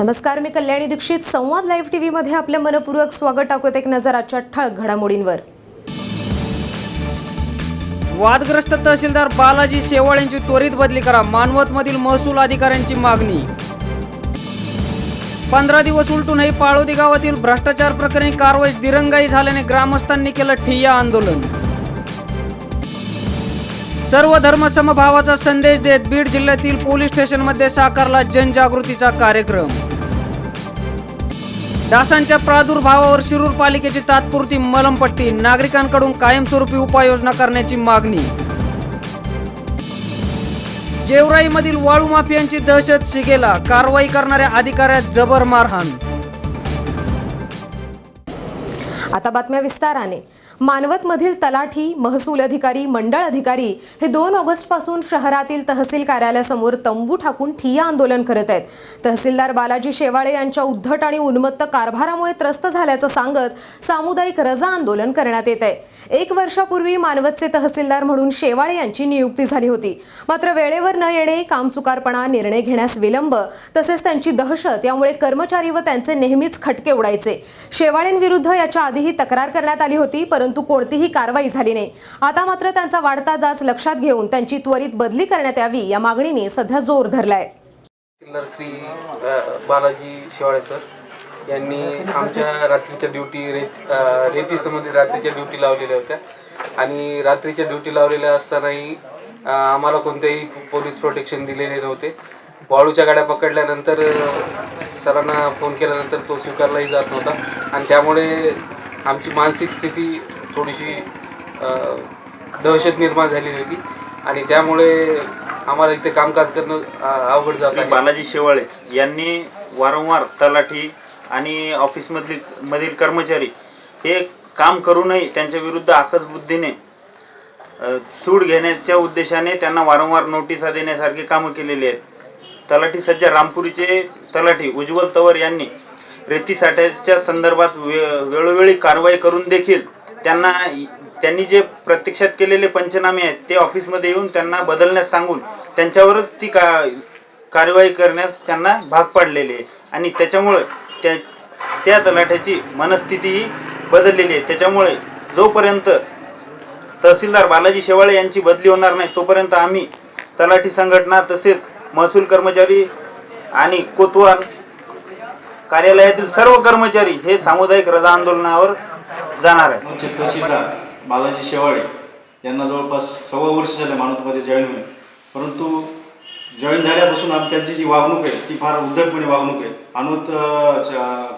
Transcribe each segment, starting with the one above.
नमस्कार मी कल्याणी दीक्षित. संवाद live T व्हीमध्ये आपले मनपूर्वक स्वागत टाकूत एक नजर आजच्या ठळक घडामोडींवर. वादग्रस्त तहसीलदार बालाजी शेवाळ यांची त्वरित बदली करा. मानवतमधील महसूल अधिकाऱ्यांची मागणी. पंधरा दिवस उलटूनही पाळोदी गावातील भ्रष्टाचार प्रकरणी कारवाई दिरंगाई झाल्याने ग्रामस्थांनी केलं ठिय्या आंदोलन. सर्व धर्म समभावाचा संदेश देत बीड जिल्ह्यातील पोलीस स्टेशनमध्ये साकारला जनजागृतीचा कार्यक्रम. डासांच्या प्रादुर्भावावर शिरूर पालिकेची तात्पुरती मलमपट्टी नागरिकांकडून कायमस्वरूपी उपाययोजना करण्याची मागणी. गेवराईमधील वाळू माफियांची दहशत शिगेला कारवाई करणाऱ्या अधिकाऱ्यात जबर मारहाण. आता बातम्या विस्ताराने. मानवतमधील तलाठी महसूल अधिकारी मंडळ अधिकारी हे दोन ऑगस्टपासून शहरातील तहसील कार्यालयासमोर तंबू ठाकून ठिय्या आंदोलन करत आहेत. तहसीलदार बालाजी शेवाळे यांच्या उद्धट आणि उन्मत्त कारभारामुळे त्रस्त झाल्याचं सांगत सामुदायिक रजा आंदोलन करण्यात येत आहे. एक वर्षापूर्वी मानवतचे तहसीलदार म्हणून शेवाळे यांची नियुक्ती झाली होती. मात्र वेळेवर न येणे कामचुकारपणा निर्णय घेण्यास विलंब तसेच त्यांची दहशत यामुळे कर्मचारी व त्यांचे नेहमीच खटके उडायचे. शेवाळेंविरुद्ध याच्या आधी ही तक्रार करण्यात आली होती परंतु कोणतीही कारवाई झाली नाही. आता मात्र त्यांचा वाढता जाच लक्षात घेऊन त्यांची त्वरित बदली करण्यात यावी या मागणीने सध्या जोर धरलाय. श्री बालाजी शिवाळे सर यांनी आमच्या रात्रीच्या ड्युटी रेत रेतीसंबंधी रात्रीच्या ड्युटी लावलेल्या होत्या. आणि रात्रीच्या ड्युटी लावलेल्या असतानाही आम्हाला कोणतेही पोलीस प्रोटेक्शन दिलेले नव्हते. वाळूच्या गाड्या पकडल्यानंतर सरांना फोन केल्यानंतर तो स्वीकारलाही जात नव्हता. आणि त्यामुळे आमची मानसिक स्थिती थोडीशी दहशत निर्माण झालेली होती. आणि त्यामुळे आम्हाला इथे कामकाज करणं अवघड जात बालाजी शेवाळे यांनी वारंवार तलाठी आणि ऑफिसमधील मधील कर्मचारी हे काम करूनही त्यांच्या विरुद्ध आकस बुद्धीने अ, सूड घेण्याच्या उद्देशाने त्यांना वारंवार नोटिसा देण्यासारखी कामं केलेली आहेत. तलाठी सज्जा रामपुरीचे तलाठी उज्ज्वल तवर यांनी रेती साठ्याच्या संदर्भात वे वेळोवेळी कारवाई करून देखील त्यांना त्यांनी जे प्रत्यक्षात केलेले पंचनामे आहेत ते ऑफिसमध्ये येऊन त्यांना बदलण्यास सांगून त्यांच्यावरच ती का कारवाई करण्यास त्यांना भाग पाडलेले आहे. आणि त्याच्यामुळे त्या त्या तलाठ्याची मनस्थितीही बदललेली आहे. त्याच्यामुळे जोपर्यंत तहसीलदार बालाजी शेवाळे यांची बदली होणार नाही तोपर्यंत आम्ही तलाठी संघटना तसेच महसूल कर्मचारी आणि कोतवाल कार्यालयातील सर्व कर्मचारी हे सामुदायिक रजा आंदोलनावर जाणार आहे आमचे तहसीलदार बालाजी शेवाळे यांना जवळपास सव्वा वर्ष झाले मानवतमध्ये जॉईन होईल परंतु जॉईन झाल्यापासून आम त्यांची जी वागणूक आहे ती फार उद्धटपणे वागणूक आहे. अनुत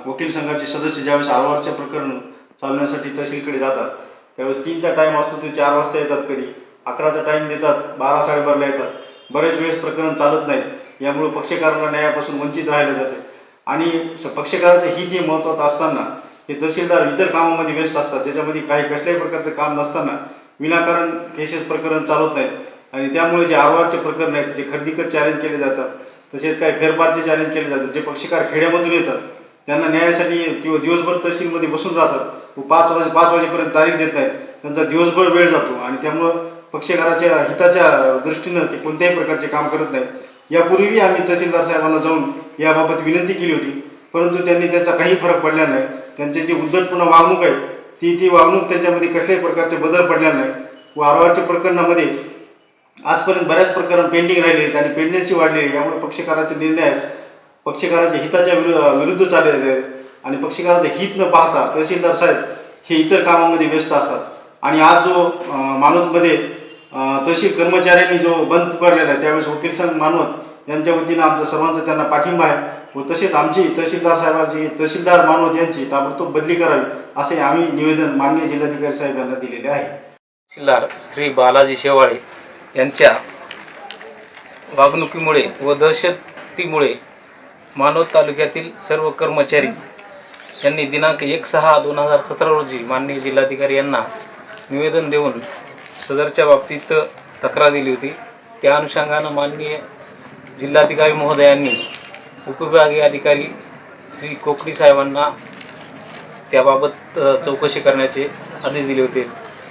वकील संघाचे सदस्य ज्यावेळेस आरवारच्या प्रकरण चालवण्यासाठी तहसीलकडे जातात त्यावेळेस तीनचा टाईम असतो ते चार वाजता येतात कधी. अकराचा टाईम देतात बारा साडेबाराला येतात. बरेच वेळेस प्रकरण चालत नाहीत. यामुळे पक्षकारांना न्यायापासून वंचित राहिलं जाते आणि स- पक्षकाराचं हित हे महत्त्वाचं असताना हे तहसीलदार इतर कामामध्ये व्यस्त असतात ज्याच्यामध्ये काही कसल्याही प्रकारचं काम नसताना विनाकारण केसेस प्रकरण चालवत नाहीत. आणि त्यामुळे जे आरवारचे प्रकरण आहेत जे खरेदीकर चॅलेंज केले जातात तसेच काही फेरफारचे चॅलेंज केले जातात जे पक्षकार खेड्यामधून येतात त्यांना न्यायासाठी किंवा दिवसभर तहसीलमध्ये बसून राहतात व पाच वाजे पाच वाजेपर्यंत तारीख देत नाहीत त्यांचा दिवसभर वेळ जातो. आणि त्यामुळं पक्षकाराच्या हिताच्या दृष्टीनं ते कोणत्याही प्रकारचे काम करत नाहीत. यापूर्वीही आम्ही तहसीलदार साहेबांना जाऊन याबाबत विनंती केली होती. परंतु त्यांनी त्याचा काही फरक पडला नाही. त्यांची जी उद्धटपूर्ण वागणूक आहे ती ती वागणूक त्यांच्यामध्ये कसल्याही प्रकारचे बदल पडला नाही. व आरवारच्या प्रकरणामध्ये आजपर्यंत बऱ्याच प्रकरण पेंडिंग राहिले आहेत आणि पेंडन्सी वाढलेली आहे. यामुळे पक्षकाराचे निर्णयास पक्षकाराच्या हिताच्या विरु विरुद्ध चाललेले आहेत. आणि पक्षकाराचं हित न पाहता तहसीलदार साहेब हे इतर कामामध्ये व्यस्त असतात. आणि आज जो माणूसमध्ये तहसील कर्मचाऱ्यांनी जो बंद पुकारलेला आहे त्यावेळेस वकील संघ मानवत यांच्या वतीनं आमचा सर्वांचा त्यांना पाठिंबा आहे व तसेच आमची तहसीलदार साहेबांची तहसीलदार मानवत यांची ताबडतोब बदली करावी असे आम्ही निवेदन माननीय जिल्हाधिकारी साहेबांना दिलेले आहे. तहसीलदार श्री बालाजी शेवाळे यांच्या वागणुकीमुळे व दहशतीमुळे मानवत तालुक्यातील सर्व कर्मचारी यांनी दिनांक एक सहा दोन हजार सतरा रोजी माननीय जिल्हाधिकारी यांना निवेदन देऊन सदरच्या बाबतीत तक्रार दिली होती. त्या अनुषंगानं माननीय जिल्हाधिकारी महोदयांनी उपविभागीय अधिकारी श्री कोकडी साहेबांना त्याबाबत चौकशी करण्याचे आदेश दिले होते.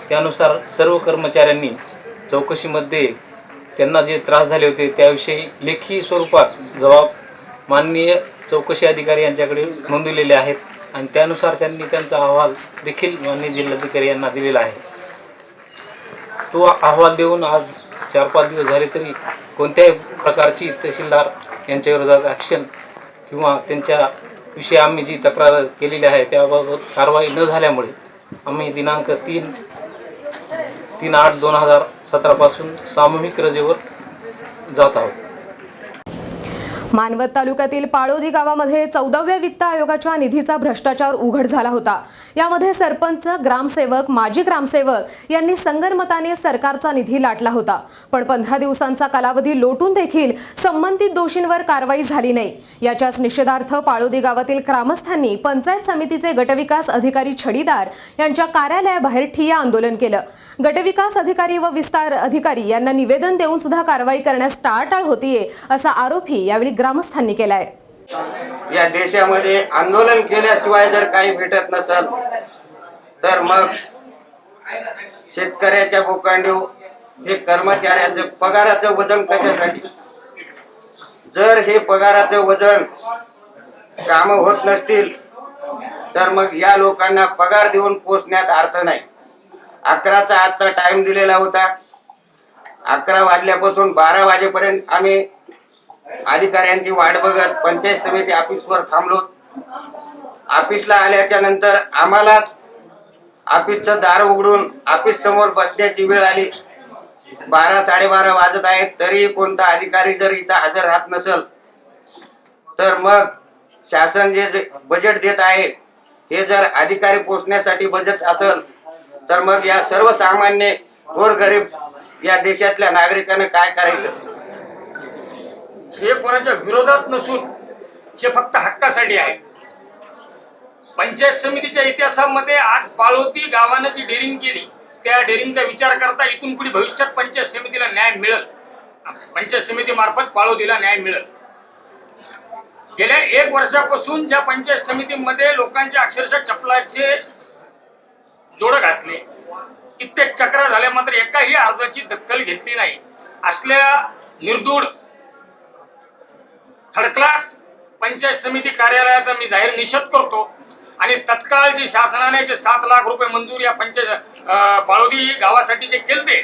त्यानुसार सर्व कर्मचाऱ्यांनी चौकशीमध्ये त्यांना जे त्रास झाले होते त्याविषयी लेखी स्वरूपात जबाब माननीय चौकशी अधिकारी यांच्याकडे नोंदविलेले आहेत आणि त्यानुसार त्यांनी त्यांचा अहवाल देखील माननीय जिल्हाधिकारी यांना दिलेला आहे. तो अहवाल देऊन आज चार पाच दिवस झाले तरी कोणत्याही प्रकारची तहसीलदार यांच्या विरोधात ॲक्शन किंवा त्यांच्या विषयी आम्ही जी तक्रार केलेली आहे त्याबाबत कारवाई न झाल्यामुळे आम्ही दिनांक तीन तीन आठ दोन हजार सतरापासून सामूहिक रजेवर जात आहोत. मानवत तालुक्यातील पाळोदी गावामध्ये चौदाव्या वित्त आयोगाच्या निधीचा भ्रष्टाचार उघड झाला होता. यामध्ये सरपंच ग्रामसेवक माजी ग्रामसेवक यांनी संगनमताने सरकारचा निधी लाटला होता. पण पंधरा दिवसांचा कालावधी लोटून देखील संबंधित दोषींवर कारवाई झाली नाही. याच्याच निषेधार्थ पाळोदी गावातील ग्रामस्थांनी पंचायत समितीचे गटविकास अधिकारी छडीदार यांच्या कार्यालयाबाहेर ठिय्या आंदोलन केलं. गटविकास अधिकारी व विस्तार अधिकारी यांना निवेदन देऊन सुद्धा कारवाई करण्यास टाळाटाळ होतीये असा आरोपही यावेळी ग्रामस्थांनी केलाय. या देशामध्ये आंदोलन केल्याशिवाय जर काही भेटत नसल तर मग शेतकऱ्याच्या बोकांडीव हे कर्मचाऱ्याचं पगाराचं वजन कशासाठी? जर हे पगाराचं वजन काम होत नसतील तर मग या लोकांना पगार देऊन पोचण्यात अर्थ नाही. अकराचा आजचा टाइम दिलेला होता. अकरा वाजल्यापासून बारा वाजेपर्यंत आम्ही अधिकाऱ्यांची वाट बघत पंचायत समिती ऑफिसवर थांबलो. ऑफिसला आल्याच्यानंतर आम्हालाच ऑफिसचं दार उघडून ऑफिस समोर बसण्याची वेळ आली. बारा साडेबारा वाजत आहेत तरी कोणता अधिकारी जर इथं हजर राहत नसल तर मग शासन जे जे बजेट देत आहे हे जर अधिकारी पोचण्यासाठी बजेट असेल तर मग या सर्वसामान्य गोरगरीब या देशातल्या नागरिकांना काय करायचं? हे कोणाच्या विरोधात नसून हे फक्त हक्कासाठी आहे. पंचायत समितीच्या इतिहासामध्ये आज पाळोती गावानं जी डेरिंग केली त्या डेरिंगचा विचार करता इथून पुढे भविष्यात पंचायत समितीला न्याय मिळेल. पंचायत समितीमार्फत पाळोतीला न्याय मिळेल. गेल्या एक वर्षापासून ज्या पंचायत समितीमध्ये लोकांचे अक्षरशः चपलाचे जोड घासले कित्येक चक्र झाल्या मात्र एकाही अर्जाची दखल घेतली नाही. असल्या निर्दूड थर्ड क्लास पंचायत समिती कार्यालयाचा मी जाहीर निषेध करतो. आणि तत्काळ जे शासनाने जे सात लाख रुपये मंजूर या पंचायत पाळोदी गावासाठी जे केलते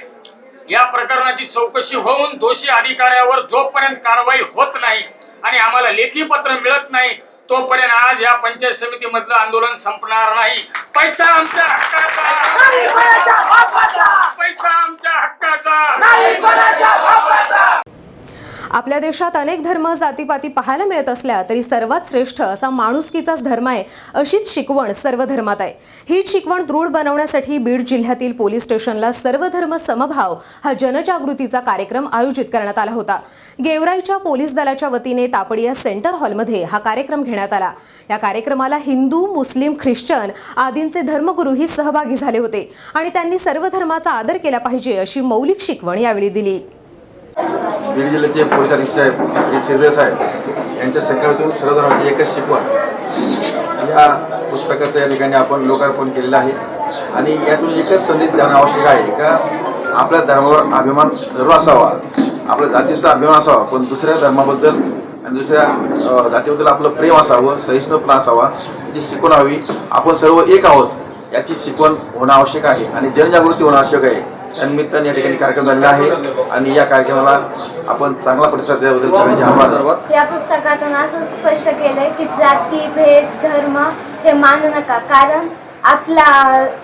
या प्रकरणाची चौकशी होऊन दोषी अधिकाऱ्यावर जोपर्यंत कारवाई होत नाही आणि आम्हाला लेखी पत्र मिळत नाही तोपर्यंत आज या पंचायत समितीमधलं आंदोलन संपणार नाही. पैसा आमच्या हक्काचा. पैसा आमच्या हक्काचा. आपल्या देशात अनेक धर्म जातीपाती पाहायला मिळत असल्या तरी सर्वात श्रेष्ठ असा माणुसकीचाच धर्म आहे अशीच शिकवण सर्व धर्मात आहे. ही शिकवण दृढ बनवण्यासाठी बीड जिल्ह्यातील पोलीस स्टेशनला सर्वधर्म समभाव हा जनजागृतीचा कार्यक्रम आयोजित करण्यात आला होता. गेवराईच्या पोलीस दलाच्या वतीने तापडिया सेंटर हॉलमध्ये हा कार्यक्रम घेण्यात आला. या कार्यक्रमाला हिंदू मुस्लिम ख्रिश्चन आदींचे धर्मगुरूही सहभागी झाले होते आणि त्यांनी सर्व धर्माचा आदर केला पाहिजे अशी मौलिक शिकवण यावेळी दिली. बीड जिल्ह्याचे पोलीस अधीक्षक श्री शिरदे साहेब यांच्या संकल्पनेतून सर्वधर्माची एकच शिकवण. या पुस्तकाचं या ठिकाणी आपण लोकार्पण केलेलं आहे. आणि यातून एकच संदेश देणं आवश्यक आहे का आपल्या धर्मावर अभिमान जरूर असावा. आपल्या जातीचा अभिमान असावा पण दुसऱ्या धर्माबद्दल आणि दुसऱ्या जातीबद्दल आपलं प्रेम असावं सहिष्णुपणा असावा याची शिकवण हवी. आपण सर्व एक आहोत याची शिकवण होणं आवश्यक आहे आणि जनजागृती होणं आवश्यक आहे. त्यानिमित्ताने या ठिकाणी कार्यक्रम झालेला आहे. आणि या कार्यक्रमाला आपण चांगला प्रतिसाद द्याबद्दल सगळ्यांचे आभार या पुस्तकातून असं स्पष्ट केलंय की जाती भेद धर्म हे मानू नका. कारण आपला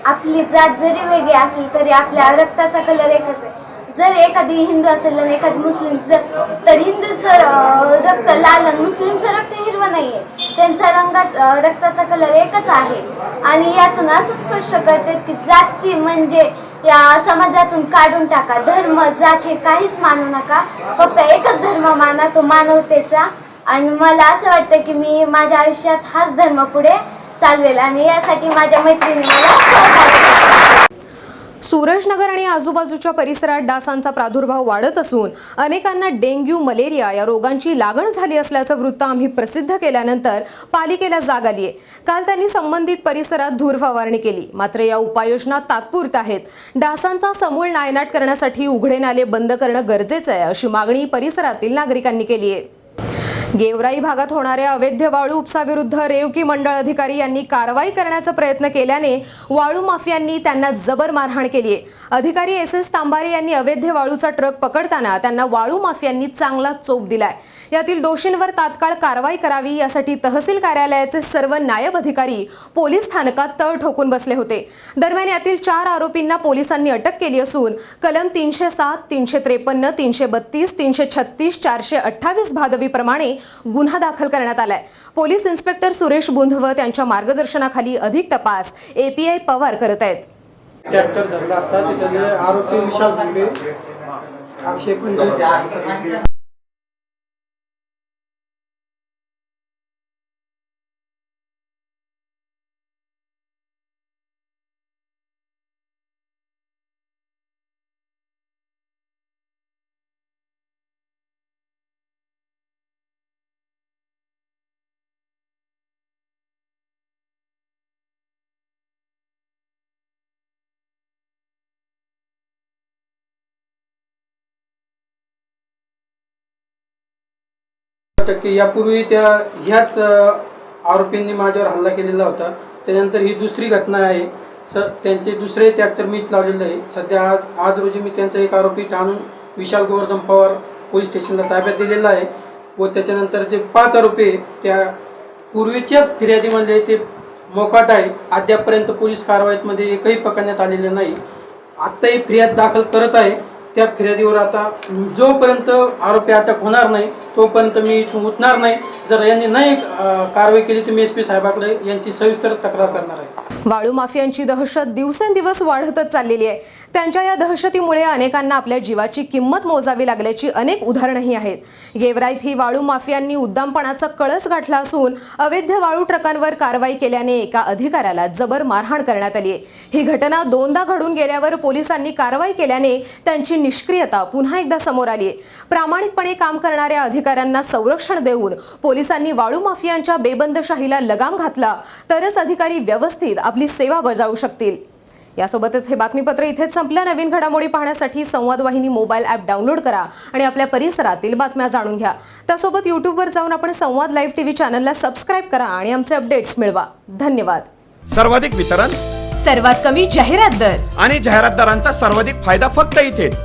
आपली जात जरी वेगळी असली तरी आपल्या रक्ताचा कलर एकच आहे. जर एखादी हिंदू असेल आणि एखादी मुस्लिम जर तर हिंदूचं रक्त लाल आणि मुस्लिमचं रक्त हिरवं नाही आहे त्यांचा रंगात रक्ताचा कलर एकच आहे. आणि यातून असं स्पष्ट करते की जाती म्हणजे या समाजातून काढून टाका. धर्म जात हे काहीच मानू नका. फक्त एकच धर्म माना तो मानवतेचा. आणि मला असं वाटतं की मी माझ्या आयुष्यात हाच धर्म पुढे चालवेल. आणि यासाठी माझ्या मैत्रिणी मला सूरजनगर आणि आजूबाजूच्या परिसरात डासांचा प्रादुर्भाव वाढत असून अनेकांना डेंग्यू मलेरिया या रोगांची लागण झाली असल्याचं वृत्त आम्ही प्रसिद्ध केल्यानंतर पालिकेला जाग आली आहे काल त्यांनी संबंधित परिसरात धूर फवारणी केली. मात्र या उपाययोजना तात्पुरत्या आहेत. डासांचा समूळ नायनाट करण्यासाठी उघडे नाले बंद करणं गरजेचं आहे अशी मागणी परिसरातील नागरिकांनी केली आहे गेवराई भागात होणाऱ्या अवैध वाळू उपसाविरुद्ध रेवकी मंडळ अधिकारी यांनी कारवाई करण्याचा प्रयत्न केल्याने वाळू माफियांनी त्यांना जबर मारहाण केली आहे. अधिकारी एस एस तांबारे यांनी अवैध वाळूचा ट्रक पकडताना त्यांना वाळू माफियांनी चांगला चोप दिलाय. यातील दोषींवर तात्काळ कारवाई करावी यासाठी तहसील कार्यालयाचे सर्व नायब अधिकारी पोलीस स्थानकात तळ ठोकून बसले होते. दरम्यान यातील चार आरोपींना पोलिसांनी अटक केली असून कलम तीनशे सात तीनशे त्रेपन्न तीनशे बत्तीस तीनशे छत्तीस चारशे अठ्ठावीस भादवीप्रमाणे गुन्हा दाखल करण्यात आलाय. पोलीस इन्स्पेक्टर सुरेश बुंधव त्यांच्या मार्गदर्शनाखाली अधिक तपास एपीआय पवार करत आहेत. ट्रॅक्टर धरला असता त्याच्यातले आरोपी विशाल अक्षय पंडित टक्के. यापूर्वी त्या ह्याच आरोपींनी माझ्यावर हल्ला केलेला होता. त्यानंतर ही दुसरी घटना आहे. स त्यांचे दुसरे ट्रॅक्टर मीच लावलेलं आहे. सध्या आज आज रोजी मी त्यांचा एक आरोपी आणून विशाल गोवर्धन पवार पोलीस स्टेशनला ताब्यात दिलेला आहे. व त्याच्यानंतर जे पाच आरोपी त्या पूर्वीच्याच फिर्यादीमधले ते मोकाट आहे. अद्यापपर्यंत पोलीस कारवाईमध्ये एकही पकडण्यात आलेले नाही. आत्ताही फिर्याद दाखल करत आहे. त्या फिर्यादीवर आता जोपर्यंत आरोपी अटक होणार नाही तोपर्यंत मी इथून उठणार नाही. जर यांनी नाही कारवाई केली तर मी एस पी साहेबाकडे यांची सविस्तर तक्रार करणार आहे. वाळू माफियांची दहशत दिवसेंदिवस वाढतच चाललेली आहे. त्यांच्या या दहशतीमुळे अनेकांना आपल्या जीवाची किंमत मोजावी लागल्याची अनेक उदाहरणंही आहेत. गेवराईत ही वाळू माफियांनी उद्दामपणाचा कळस गाठला असून अवैध वाळू ट्रकांवर कारवाई केल्याने एका अधिकाऱ्याला जबर मारहाण करण्यात आली आहे ही घटना दोनदा घडून गेल्यावर पोलिसांनी कारवाई केल्याने त्यांची निष्क्रियता पुन्हा एकदा समोर आली आहे प्रामाणिकपणे काम करणाऱ्या अधिकाऱ्यांना संरक्षण देऊन पोलिसांनी वाळू माफियांच्या बेबंदशाहीला लगाम घातला तरच अधिकारी व्यवस्थित आपली सेवा बजावू शकतील. यासोबतच हे बातमीपत्र इथेच संपलं. नवीन घडामोडी पाहण्यासाठी संवाद वाहिनी मोबाईल ॲप डाउनलोड करा आणि आपल्या परिसरातील बातम्या जाणून घ्या. त्यासोबत यूट्यूबवर जाऊन आपण संवाद लाईव्ह टीव्ही चॅनलला सबस्क्राईब करा आणि आमचे अपडेट्स मिळवा. धन्यवाद. सर्वाधिक वितरण सर्वात कमी जाहिरात दर. आणि जाहिरातदारांचा सर्वाधिक फायदा फक्त इथेच.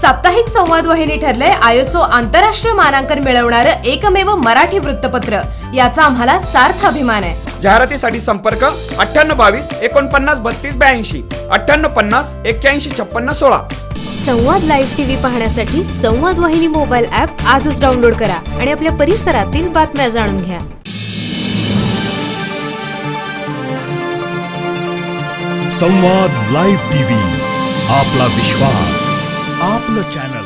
साप्ताहिक संवाद वाहिनी ठरलंय. आयएसओ आंतरराष्ट्रीय मानांकन मिळवणारं एकमेव मराठी वृत्तपत्र. याचा आम्हाला सार्थ अभिमान आहे. जाहिरातीसाठी संपर्क अठ्ठ्याण्णव बावीस एकोणपन्नास बत्तीस ब्याऐंशी. अठ्ठ्याण्णव पन्नास एक्क्याऐंशी छप्पन्न सोळा. संवाद लाईव्ह टीव्ही पाहण्यासाठी संवाद वाहिनी मोबाईल ॲप आजच डाउनलोड करा आणि आपल्या परिसरातील बातम्या जाणून घ्या. संवाद लाईव्ह टीव्ही आपला विश्वास. आपलं चॅनल